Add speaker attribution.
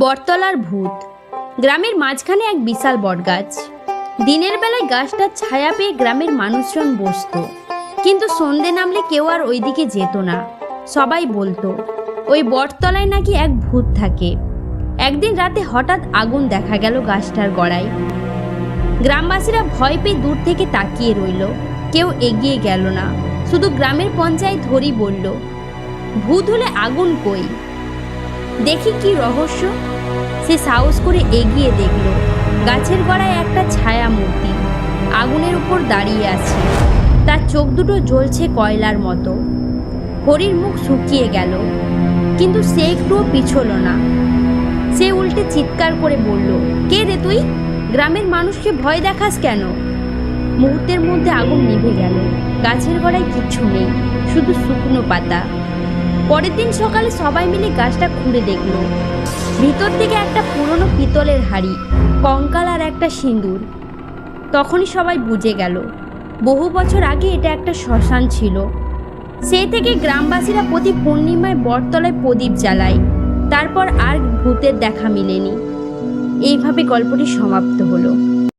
Speaker 1: বটতলার ভূত। গ্রামের মাঝখানে এক বিশাল বটগাছ। দিনের বেলায় গাছটার ছায়া পেয়ে গ্রামের মানুষজন বসতো। কিন্তু সন্ধে নামলে কেউ আর ওইদিকে যেত না। সবাই বলতো, ওই বটতলায় নাকি এক ভূত থাকে। একদিন রাতে হঠাৎ আগুন দেখা গেল গাছটার গড়ায়। গ্রামবাসীরা ভয় পেয়ে দূর থেকে তাকিয়ে রইল। কেউ এগিয়ে গেল না। শুধু গ্রামের পঞ্চায়েত ধরি বলল, ভূত হলে আগুন কই? দেখি কি রহস্য। সে সাহস করে এগিয়ে দেখল, গাছের গড়ায় একটা ছায়া মূর্তি। আগুনের উপর দাঁড়িয়ে আছে। তার চোখ দুটো জ্বলছে কয়লার মতো। হরির মুখ শুকিয়ে গেল, কিন্তু সে একটুও পিছল না। সে উল্টে চিৎকার করে বলল, কে রে তুই? গ্রামের মানুষকে ভয় দেখাস কেন? মুহূর্তের মধ্যে আগুন নিভে গেল। গাছের গড়ায় কিচ্ছু নেই, শুধু শুকনো পাতা। পরের দিন সকালে সবাই মিলে গাছটা খুঁড়ে দেখল। ভিতর থেকে একটা পুরনো পিতলের হাড়ি, কঙ্কাল আর একটা সিঁদুর। তখনই সবাই বুঝে গেল, বহু বছর আগে এটা একটা শ্মশান ছিল। সেই থেকে গ্রামবাসীরা প্রতি পূর্ণিমায় বটতলায় প্রদীপ জ্বালায়, তারপর আর ভূতের দেখা মিলেনি। এইভাবে গল্পটি সমাপ্ত হলো।